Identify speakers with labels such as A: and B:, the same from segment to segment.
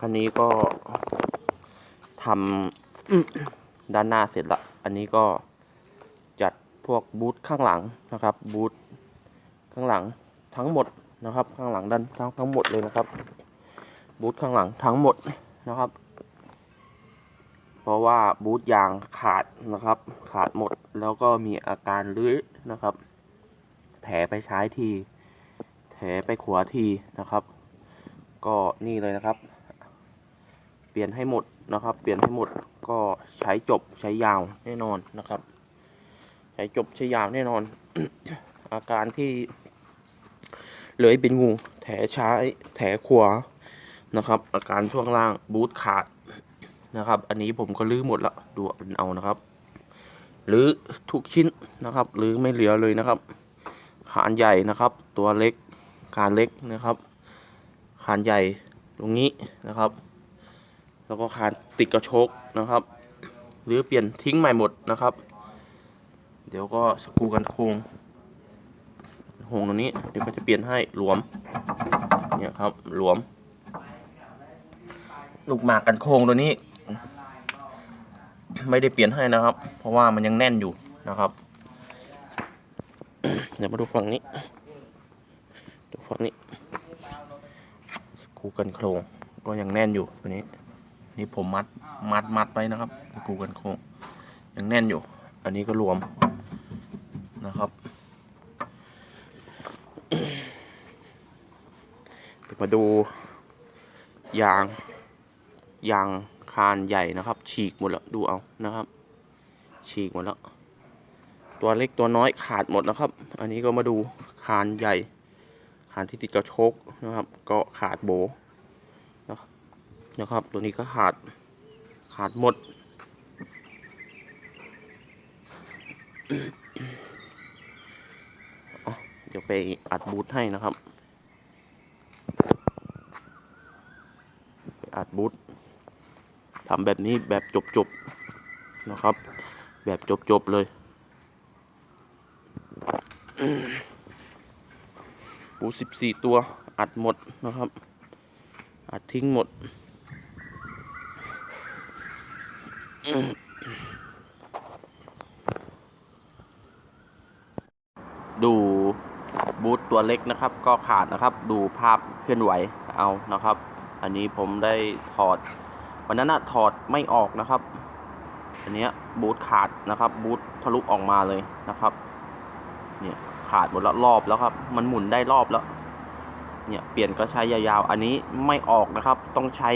A: คันนี้ก็ทำด้านหน้าเสร็จละ อันนี้ก็จัดพวกบูธข้างหลังนะครับ บูธข้างหลังทั้งหมดนะครับ ข้างหลังด้านทั้งทั้งหมดเลยนะครับ บูธข้างหลังทั้งหมดนะครับ เพราะว่าบูธยางขาดนะครับ ขาดหมดแล้วก็มีอาการเลื้อยนะครับ แถไปซ้ที แถไปขวาทีนะครับ ก็นี่เลยนะครับ เปลี่ยนให้หมดนะครับ เปลี่ยนให้หมดก็ใช้จบใช้ยาวแน่นอนนะครับ ใช้จบใช้ยาวแน่นอน อาการที่เหลือยเป็นงูแถซ้ายแถขวานะครับ อาการช่วงล่างบูทขาดนะครับ อันนี้ผมก็ลื้อหมดละดูเอานะครับหรือทุกชิ้นนะครับหรือไม่เหลือเลยนะครับขานใหญ่นะครับ ตัวเล็กขานเล็กนะครับขานใหญ่ตรงนี้นะครับ แล้วก็คานติดกระโชกนะครับ หรือเปลี่ยนทิ้งใหม่หมดนะครับ เดี๋ยวก็สกูกันโครงโครงตรงนี้เดี๋ยวก็จะเปลี่ยนให้หลวมเนี่ยครับหลวม ลูกหมากกันโครงตัวนี้ ไม่ได้เปลี่ยนให้นะครับ เพราะว่ามันยังแน่นอยู่นะครับเดี๋ยวมาดูฝั่งนี้ ดูฝั่งนี้สกูกันโครงก็ยังแน่นอยู่ตัวนี้ นี่ผมมัดมัดมัดไว้นะครับกูกันโคงยังแน่นอยู่ อันนี้ก็รวมนะครับมาดู ยาง ยางคานใหญ่นะครับ ฉีกหมดแล้วดูเอานะครับ ฉีกหมดแล้ว ตัวเล็กตัวน้อยขาดหมดนะครับ อันนี้ก็มาดูคานใหญ่ คานที่ติดกระโชกนะครับ ก็ขาดโบ นะครับ ตัวนี้ก็ขาดขาดหมด เดี๋ยวไปอัดบูทให้นะครับ ไปอัดบูททำแบบนี้แบบจบๆนะครับ แบบจบๆเลยบูสิบสี่ตัวอัดหมดนะครับ อัดทิ้งหมด ดูบูทตัวเล็กนะครับ ก็ขาดนะครับ ดูภาพเคลื่อนไหวเอานะครับ อันนี้ผมได้ถอด วันนั้นนะถอดไม่ออกนะครับ อันนี้บูทขาดนะครับ บูททะลุออกมาเลยนะครับ เนี่ยขาดหมดแล้วรอบแล้วครับ มันหมุนได้รอบแล้ว เนี่ยเปลี่ยนก็ใช้ยาวๆ อันนี้ไม่ออกนะครับ ต้องใช้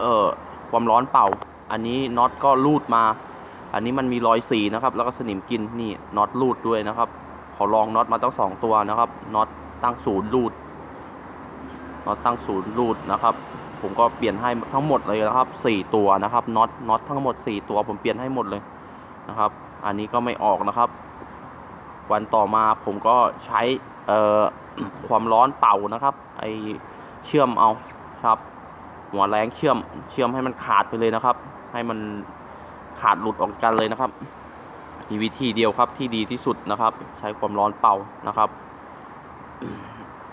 A: เอ่อความร้อนเป่า อันนี้น็อตก็รูดมา อันนี้มันมีรอยสีนะครับ แล้วก็สนิมกินนี่น็อตรูดด้วยนะครับขาลองน็อตมาตั้งสองตัวนะครับน็อตตั้งศูนย์รูดน็อตตั้งศูนย์รูดนะครับ ผมก็เปลี่ยนให้ทั้งหมดเลยนะครับสี่ตัวนะครับน็อตน็อตทั้งหมดสี่ตัว ผมเปลี่ยนให้หมดเลยนะครับ อันนี้ก็ไม่ออกนะครับ วันต่อมาผมก็ใช้เอ่อความร้อนเป่านะครับ ไอเชื่อมเอาครับ หัวแรงเชื่อมเชื่อมให้มันขาดไปเลยนะครับ ให้มันขาดหลุดออกกันเลยนะครับ มีวิธีเดียวครับที่ดีที่สุดนะครับ ใช้ความร้อนเป่านะครับ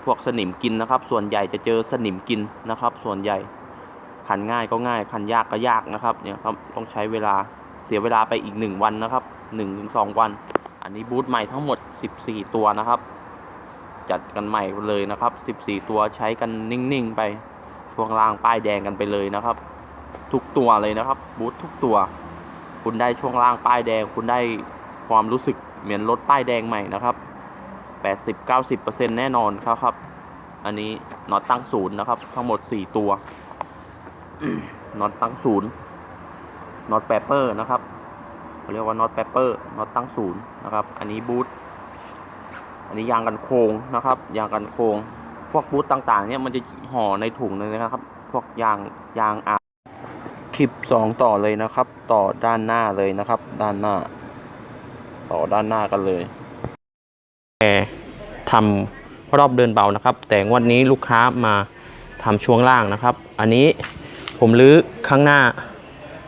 A: พวกสนิมกินนะครับ ส่วนใหญ่จะเจอสนิมกินนะครับ ส่วนใหญ่ขันง่ายก็ง่ายขันยากก็ยากนะครับเนี่ยครับต้องใช้เวลาเสียเวลาไปอีกหนึ่งวันนะครับหนึ่งถึงสองวัน อันนี้บูทใหม่ทั้งหมด 14 ตัวนะครับ จัดกันใหม่เลยนะครับ 14 ตัวใช้กันนิ่งๆไปช่วงล่างป้ายแดงกันไปเลยนะครับ ทุกตัวเลยนะครับ บูททุกตัว คุณได้ช่วงล่างป้ายแดง คุณได้ความรู้สึกเหมือนรถป้ายแดงใหม่นะครับ80-90%แน่นอนครับครับ อันนี้น็อตตั้งศูนย์นะครับ ทั้งหมด 4 ตัวน็อตตั้งศูนย์น็อตแปเปอร์นะครับเขาเรียกว่าน็อตแปเปอร์น็อตตั้งศูนย์นะครับ อันนี้บูทอันนี้ยางกันโครงนะครับยางกันโครงพวกบูทต่างๆเนี่ยมันจะห่อในถุงเลยนะครับ พวกยางยางอา คลิปสองต่อเลยนะครับ ต่อด้านหน้าเลยนะครับ ด้านหน้า ต่อด้านหน้ากันเลยแต่ทำรอบเดินเบานะครับ แต่วันนี้ลูกค้ามาทำช่วงล่างนะครับ อันนี้ผมลื้อข้างหน้า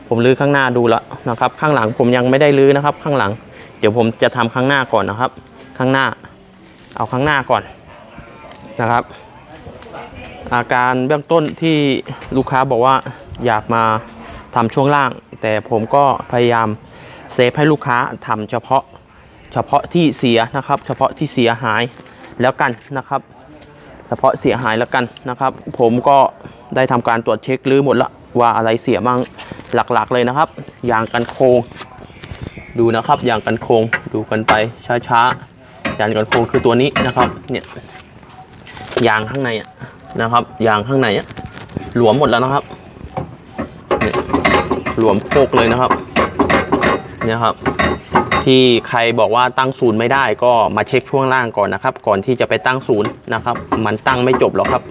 A: ผมลื้อข้างหน้าดูแล้วนะครับ ข้างหลังผมยังไม่ได้ลื้อนะครับ ข้างหลัง เดี๋ยวผมจะทำข้างหน้าก่อนนะครับ ข้างหน้า เอาข้างหน้าก่อนนะครับ อาการเบื้องต้นที่ลูกค้าบอกว่าอยากมา ทำช่วงล่าง แต่ผมก็พยายามเซฟให้ลูกค้าทำเฉพาะเฉพาะที่เสียนะครับ เฉพาะที่เสียหายแล้วกันนะครับ เฉพาะเสียหายแล้วกันนะครับ ผมก็ได้ทำการตรวจเช็ครื้อหมดละว่าอะไรเสียบ้างหลักๆเลยนะครับยางกันโคงดูนะครับยางกันโคงดูกันไปช้าๆยางกันโคงคือตัวนี้นะครับเนี่ยยางข้างในนะครับยางข้างในหลวมหมดแล้วนะครับ โคกเลยนะครับเนี่ยครับ ที่ใครบอกว่าตั้งศูนย์ไม่ได้ก็มาเช็คช่วงล่างก่อนนะครับ ก่อนที่จะไปตั้งศูนย์นะครับ มันตั้งไม่จบหรอกครับ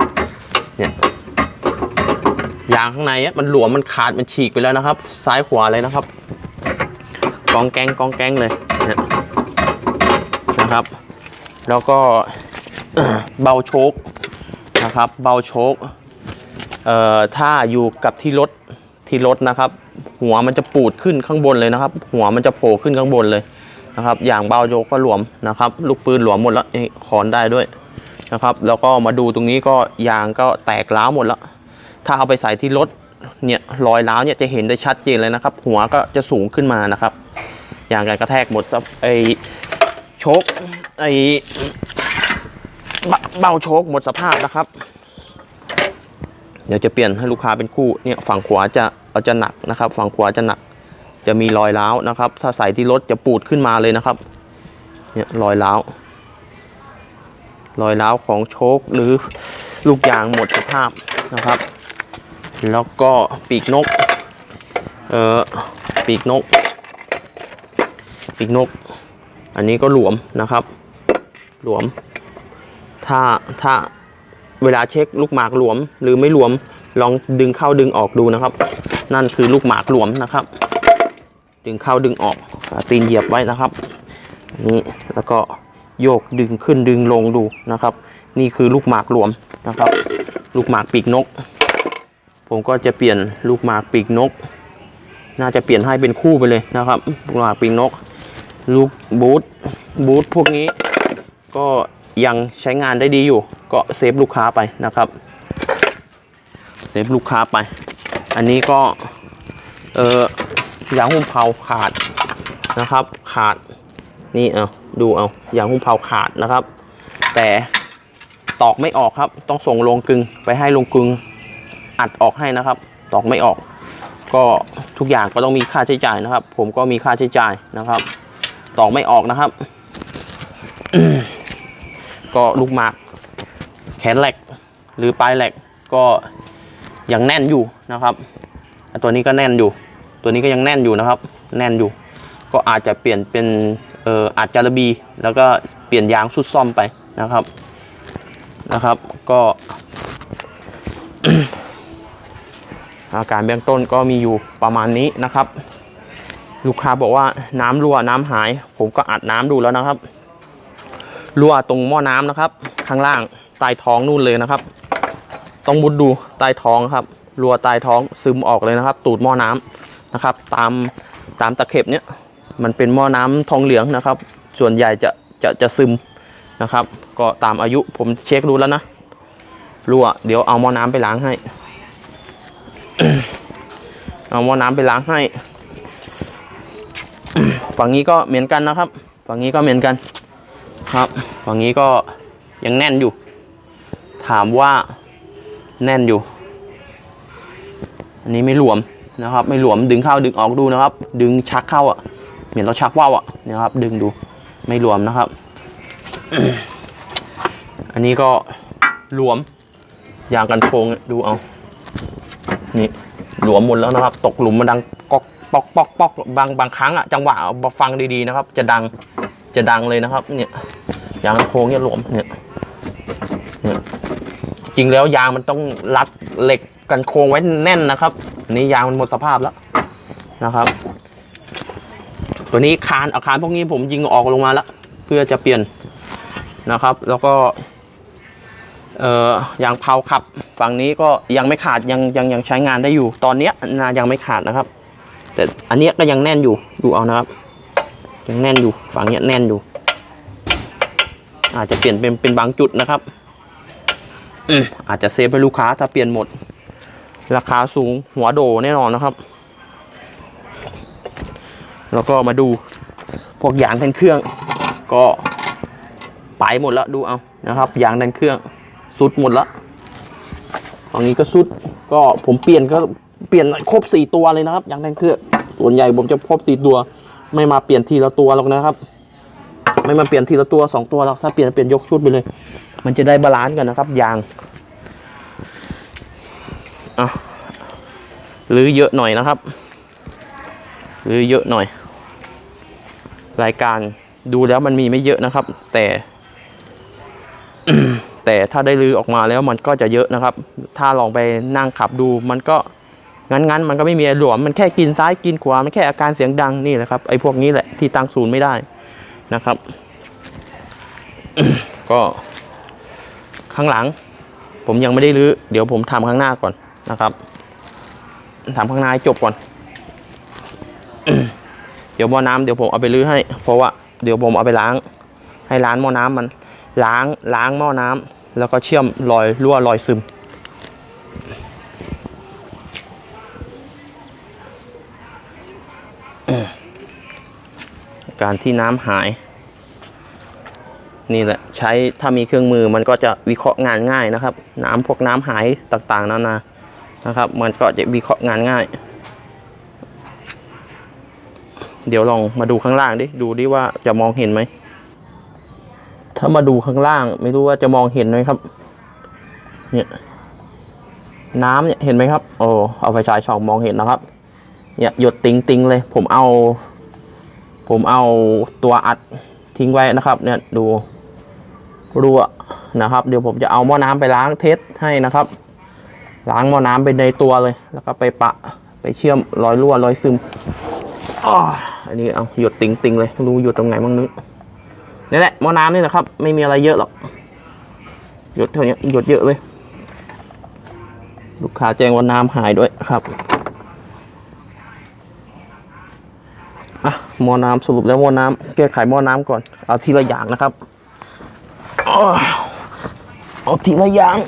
A: เนี่ยยางข้างในอะมันหลวมมันขาดมันฉีกไปแล้วนะครับ ซ้ายขวาเลยนะครับ กองแกงกองแกงเลยเนี่ยนะครับ แล้วก็เบาโชคนะครับ เบาโชคเอ่อถ้าอยู่กับที่รถที่รถนะครับ หัวมันจะปูดขึ้นข้างบนเลยนะครับ หัวมันจะโผล่ขึ้นข้างบนเลยนะครับอย่างเบาโยกก็หลวมนะครับ ลูกปืนหลวมหมดแล้วขอนได้ด้วยนะครับ แล้วก็มาดูตรงนี้ก็ยางก็แตกร้าวหมดแล้ว ถ้าเอาไปใส่ที่รถเนี่ยรอยร้าวเนี่ยจะเห็นได้ชัดเจนเลยนะครับ หัวก็จะสูงขึ้นมานะครับ อย่างการกระแทกหมดซับไอโชคไอเบาเบาโชคหมดสภาพนะครับ เดี๋ยวจะเปลี่ยนให้ลูกค้าเป็นคู่เนี่ยฝั่งขวาจะ เอาจะหนักนะครับ ฝั่งขวาจะหนักจะมีรอยร้าวนะครับ ถ้าใส่ที่รถจะปูดขึ้นมาเลยนะครับเนี่ยรอยร้าวรอยร้าวของโชคหรือลูกยางหมดสภาพนะครับ แล้วก็ปีกนกเออปีกนก ปีกนก อันนี้ก็หลวมนะครับ หลวม ถ้าถ้าเวลาเช็คลูกหมากหลวม หรือไม่หลวมลองดึงเข้าดึงออกดูนะครับ นั่นคือลูกหมากหลวมนะครับ ดึงเข้าดึงออกตีนเหยียบไว้นะครับนี่แล้วก็โยกดึงขึ้นดึงลงดูนะครับ นี่คือลูกหมากหลวมนะครับ ลูกหมากปีกนก ผมก็จะเปลี่ยนลูกหมากปีกนก น่าจะเปลี่ยนให้เป็นคู่ไปเลยนะครับ ลูกหมากปีกนก ลูกบูทบูทพวกนี้ก็ยังใช้งานได้ดีอยู่ ก็เซฟลูกค้าไปนะครับ เซฟลูกค้าไป อันนี้ก็ เออยางหุ้มเผาขาดนะครับ ขาดนี่เอาดูเอายางหุ้มเผาขาดนะครับ แต่ตอกไม่ออกครับ ต้องส่งโรงกึงไปให้โรงกึงอัดออกให้นะครับ ตอกไม่ออก ก็ทุกอย่างก็ต้องมีค่าใช้จ่ายนะครับ ผมก็มีค่าใช้จ่ายนะครับ ตอกไม่ออกนะครับ ก็ลูกหมากแขนเหลกหรือปลายเหลกก็ ยังแน่นอยู่นะครับ ตัวนี้ก็แน่นอยู่ ตัวนี้ก็ยังแน่นอยู่นะครับ แน่นอยู่ ก็อาจจะเปลี่ยนเป็นเอ่ออาจจะระบี แล้วก็เปลี่ยนยางสุดซ่อมไปนะครับนะครับ ก็อาการเบื้องต้นก็มีอยู่ประมาณนี้นะครับ ลูกค้าบอกว่าน้ำรั่วน้ำหาย ผมก็อัดน้ำดูแล้วนะครับรั่วตรงหม้อน้ำนะครับ ข้างล่างใต้ท้องนู่นเลยนะครับ ต้องมุดดูใต้ท้องครับรั่วใต้ท้องซึมออกเลยนะครับ ตูดหม้อน้ำนะครับ ตามตามตะเข็บเนี้ยมันเป็นหม้อน้ำทองเหลืองนะครับ ส่วนใหญ่จะจะจะซึมนะครับ ก็ตามอายุผมเช็คดูแล้วนะรั่วเดี๋ยวเอาหม้อน้ำไปล้างให้ เอาหม้อน้ำไปล้างให้ ฝั่งนี้ก็เหมือนกันนะครับ ฝั่งนี้ก็เหมือนกันครับ ฝั่งนี้ก็ยังแน่นอยู่ ถามว่า แน่นอยู่ อันนี้ไม่หลวมนะครับ ไม่หลวมดึงเข้าดึงออกดูนะครับ ดึงชักเข้าอะ เหมือนเราชักว่าวอะนะครับ ดึงดูไม่หลวมนะครับ อันนี้ก็หลวมยางกันโคงดูเอา นี่หลวมหมดแล้วนะครับ ตกหลุมมันดังก๊อกป๊อกป๊อกป๊อกบางบางครั้งอะจังหวะเอาฟังดีๆนะครับ จะดังจะดังเลยนะครับ เนี่ยยางกันโค้งเนี่ยหลวมเนี่ย ริงแล้วยางมันต้องรัดเหล็กกันโค้งไว้แน่นนะครับนนี้ยางมันหมดสภาพแล้วนะครับ ตัวนี้คานอาคารพวกนี้ผมยิงออกลงมาแล้วเพื่อจะเปลี่ยนนะครับ แล้วก็เอ่อยางเผาขับ ฝั่งนี้ก็ยังไม่ขาดยังยังยังใช้งานได้อยู่ ตอนเนี้ยนายังไม่ขาดนะครับ แต่อันเนี้ยก็ยังแน่นอยู่ดูเอานะครับ ยังแน่นอยู่ฝั่งเนี้ยแน่นอยู่ อาจจะเปลี่ยนเป็นเป็นบางจุดนะครับ อืมอาจจะเซฟให้ลูกค้าถ้าเปลี่ยนหมด ราคาสูงหัวโดแน่นอนนะครับ แล้วก็มาดูพวกยางแทนเครื่อง ก็ไปหมดแล้วดูเอานะครับยางแทนเครื่องสุดหมดแล้วฝั่งนี้ก็สุดก็ผมเปลี่ยนก็เปลี่ยนครบสี่ตัวเลยนะครับยางแทนเครื่องส่วนใหญ่ผมจะครบสี่ตัว ไม่มาเปลี่ยนทีละตัวหรอกนะครับ ไม่มาเปลี่ยนทีละตัวสองตัวหรอกถ้าเปลี่ยนเปลี่ยนยกชุดไปเลย มันจะได้บาลานซ์กันนะครับ ยางอะหรือเยอะหน่อยนะครับ หรือเยอะหน่อย รายการดูแล้วมันมีไม่เยอะนะครับ แต่ แต่ถ้าได้ลือออกมาแล้วมันก็จะเยอะนะครับ ถ้าลองไปนั่งขับดูมันก็งั้นๆมันก็ไม่มีหลวม มันแค่กินซ้ายกินขวา มันแค่อาการเสียงดังนี่แหละครับ ไอ้พวกนี้แหละที่ตั้งศูนย์ไม่ได้นะครับ ก็ ข้างหลัง ผมยังไม่ได้รื้อเดี๋ยวผมทำข้างหน้าก่อนนะครับทำข้างหน้าให้จบก่อน เดี๋ยวหม้อน้ำเดี๋ยวผมเอาไปรื้อให้ เพราะว่าเดี๋ยวผมเอาไปล้าง ให้ล้างหม้อน้ำมันล้างล้างหม้อน้ำแล้วก็เชื่อมรอยรั่วรอยซึมการที่น้ำหาย นี่แหละใช้ถ้ามีเครื่องมือมันก็จะวิเคราะห์งานง่ายนะครับ น้ำพวกน้ำหายต่างๆนานานะครับ มันก็จะวิเคราะห์งานง่าย เดี๋ยวลองมาดูข้างล่างดิดูดิว่าจะมองเห็นไหมถ้ามาดูข้างล่าง ไม่รู้ว่าจะมองเห็นไหมครับ เนี่ยน้ำเนี่ยเห็นไหมครับโอ้เอาไฟฉายส่องมองเห็นนะครับเนี่ยหยดติงติงๆเลย ผมเอา ผมเอาตัวอัดทิ้งไว้นะครับ เนี่ยดู รั่วนะครับ เดี๋ยวผมจะเอาหม้อน้ำไปล้างเทสให้นะครับ ล้างหม้อน้ำไปในตัวเลย แล้วก็ไปปะไปเชื่อมรอยรั่วรอยซึมอันนี้เอาหยดติงติงๆเลยรู้หยดตรงไหนบ้างนึกนี่แหละหม้อน้ำนี่แหละครับ ไม่มีอะไรเยอะหรอกหยดเท่านี้หยดเยอะเลย ลูกค้าแจ้งว่าน้ำหายด้วยครับอะหม้อน้ำสรุปแล้วหม้อน้ำแก้ไขหม้อน้ำก่อนเอาทีละอย่างนะครับ เอาทีละอย่าง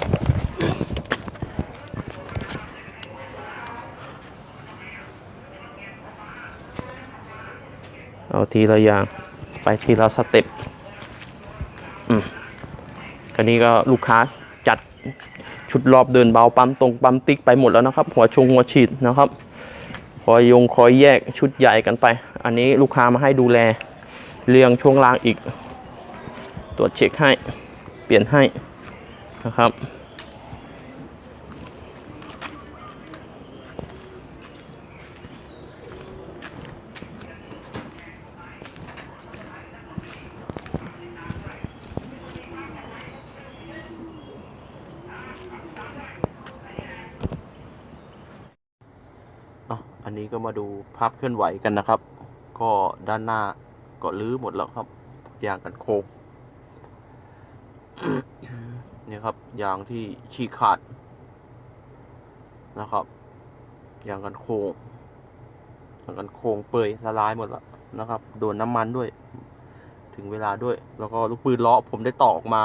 A: เอาทีละอย่างไปทีละสเต็ปอืมคันนี้ก็ลูกค้าจัดชุดรอบเดินเบาปั๊มตรงปั๊มติ๊กไปหมดแล้วนะครับ หัวชงหัวฉีดนะครับคอยยงคอยแยกชุดใหญ่กันไป อันนี้ลูกค้ามาให้ดูแลเรียงช่วงล่างอีก ตรวจเช็คให้ เปลี่ยนให้นะครับอันนี้ก็มาดูภาพเคลื่อนไหวกันนะครับ ก็ด้านหน้าก็ลื้อหมดแล้วครับยางกันโคง เยครับ ยางที่ฉีกขาดนะครับ ยางกันโคงยางกันโค้งเปื่อยละลายหมดแล้วนะครับ โดนน้ำมันด้วย ถึงเวลาด้วย แล้วก็ลูกปืนล้อผมได้ต่อออกมา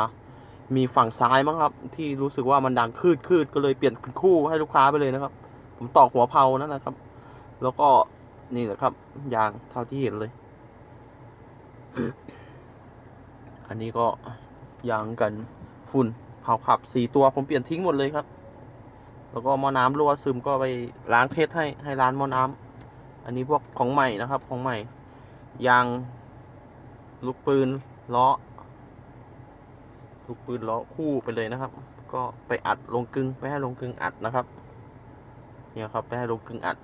A: มีฝั่งซ้ายมั้งครับ ที่รู้สึกว่ามันดังคืดคืดก็เลยเปลี่ยนเป็นคู่ให้ลูกค้าไปเลยนะครับ ผมตอกหัวเพานั่นนะครับ แล้วก็นี่แหละครับ ยางเท่าที่เห็นเลย อันนี้ก็ยางกันฝุ่น เผาขับสี่ตัวผมเปลี่ยนทิ้งหมดเลยครับ แล้วก็หม้อน้ำรั่วซึมก็ไปล้างเทสให้ให้ร้านหม้อน้ำอันนี้พวกของใหม่นะครับ ของใหม่ยางลูกปืนล้อลูกปืนล้อคู่ไปเลยนะครับ ก็ไปอัดลงกึงไปให้ลงกึงอัดนะครับ เนี่ยครับไปให้ลงกึ่งอัด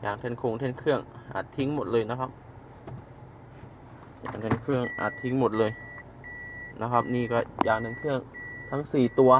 A: อย่างเทนโครงเทนเครื่องอัดทิ้งหมดเลยนะครับอย่างเทนเครื่องอัดทิ้งหมดเลย นะครับ นี่ก็ยางเทนเครื่องทั้งสี่ตัว